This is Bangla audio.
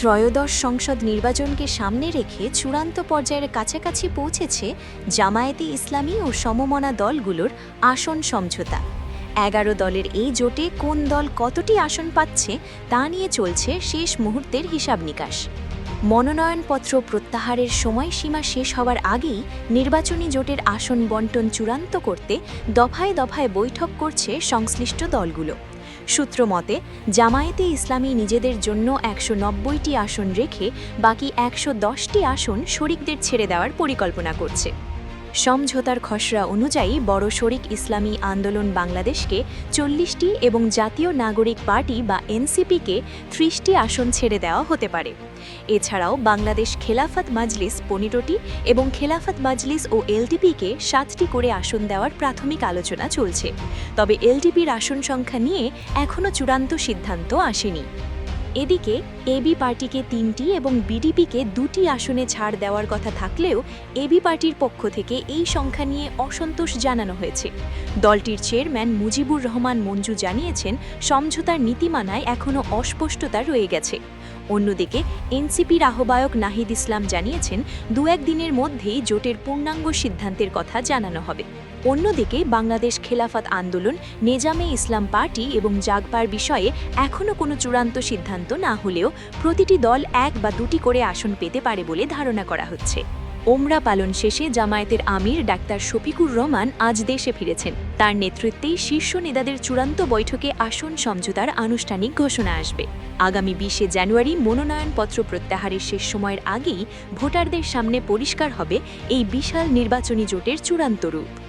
ত্রয়োদশ সংসদ নির্বাচনকে সামনে রেখে চূড়ান্ত পর্যায়ের কাছাকাছি পৌঁছেছে জামায়াতে ইসলামী ও সমমনা দলগুলোর আসন সমঝোতা। এগারো দলের এই জোটে কোন দল কতটি আসন পাচ্ছে তা নিয়ে চলছে শেষ মুহূর্তের হিসাব নিকাশ। মনোনয়নপত্র প্রত্যাহারের সময়সীমা শেষ হওয়ার আগেই নির্বাচনী জোটের আসন বন্টন চূড়ান্ত করতে দফায় দফায় বৈঠক করছে সংশ্লিষ্ট দলগুলো। সূত্র মতে, জামায়াতে ইসলামী নিজেদের জন্য একশো নব্বইটি আসন রেখে বাকি একশো দশটি আসন শরিকদের ছেড়ে দেওয়ার পরিকল্পনা করছে। সমঝোতার খসড়া অনুযায়ী বড় শরিক ইসলামী আন্দোলন বাংলাদেশকে চল্লিশটি এবং জাতীয় নাগরিক পার্টি বা এনসিপিকে ত্রিশটি আসন ছেড়ে দেওয়া হতে পারে। এছাড়াও বাংলাদেশ খেলাফত মাজলিস পনেরোটি এবং খেলাফত মাজলিস ও এলডিপিকে সাতটি করে আসন দেওয়ার প্রাথমিক আলোচনা চলছে। তবে এলডিপির আসন সংখ্যা নিয়ে এখনও চূড়ান্ত সিদ্ধান্ত আসেনি। এদিকে এবি পার্টিকে তিনটি এবং বিডিপিকে দুটি আসনে ছাড় দেওয়ার কথা থাকলেও এবি পার্টির পক্ষ থেকে এই সংখ্যা নিয়ে অসন্তোষ জানানো হয়েছে। দলটির চেয়ারম্যান মুজিবুর রহমান মঞ্জু জানিয়েছেন, সমঝোতার নীতিমানায় এখনও অস্পষ্টতা রয়ে গেছে। অন্যদিকে, এনসিপির আহ্বায়ক নাহিদ ইসলাম জানিয়েছেন, দু একদিনের মধ্যেই জোটের পূর্ণাঙ্গ সিদ্ধান্তের কথা জানানো হবে। অন্যদিকে, বাংলাদেশ খেলাফত আন্দোলন, নেজামে ইসলাম পার্টি এবং জাগপার বিষয়ে এখনও কোনো চূড়ান্ত সিদ্ধান্ত না হলেও প্রতিটি দল এক বা দুটি করে আসন পেতে পারে বলে ধারণা করা হচ্ছে। ওমরা পালন শেষে জামায়াতের আমির ডাক্তার শফিকুর রহমান আজ দেশে ফিরেছেন। তার নেতৃত্বেই শীর্ষ নেতাদের চূড়ান্ত বৈঠকে আসন সমঝোতার আনুষ্ঠানিক ঘোষণা আসবে। আগামী বিশে জানুয়ারি মনোনয়নপত্র প্রত্যাহারের শেষ সময়ের আগেই ভোটারদের সামনে পরিষ্কার হবে এই বিশাল নির্বাচনী জোটের চূড়ান্ত রূপ।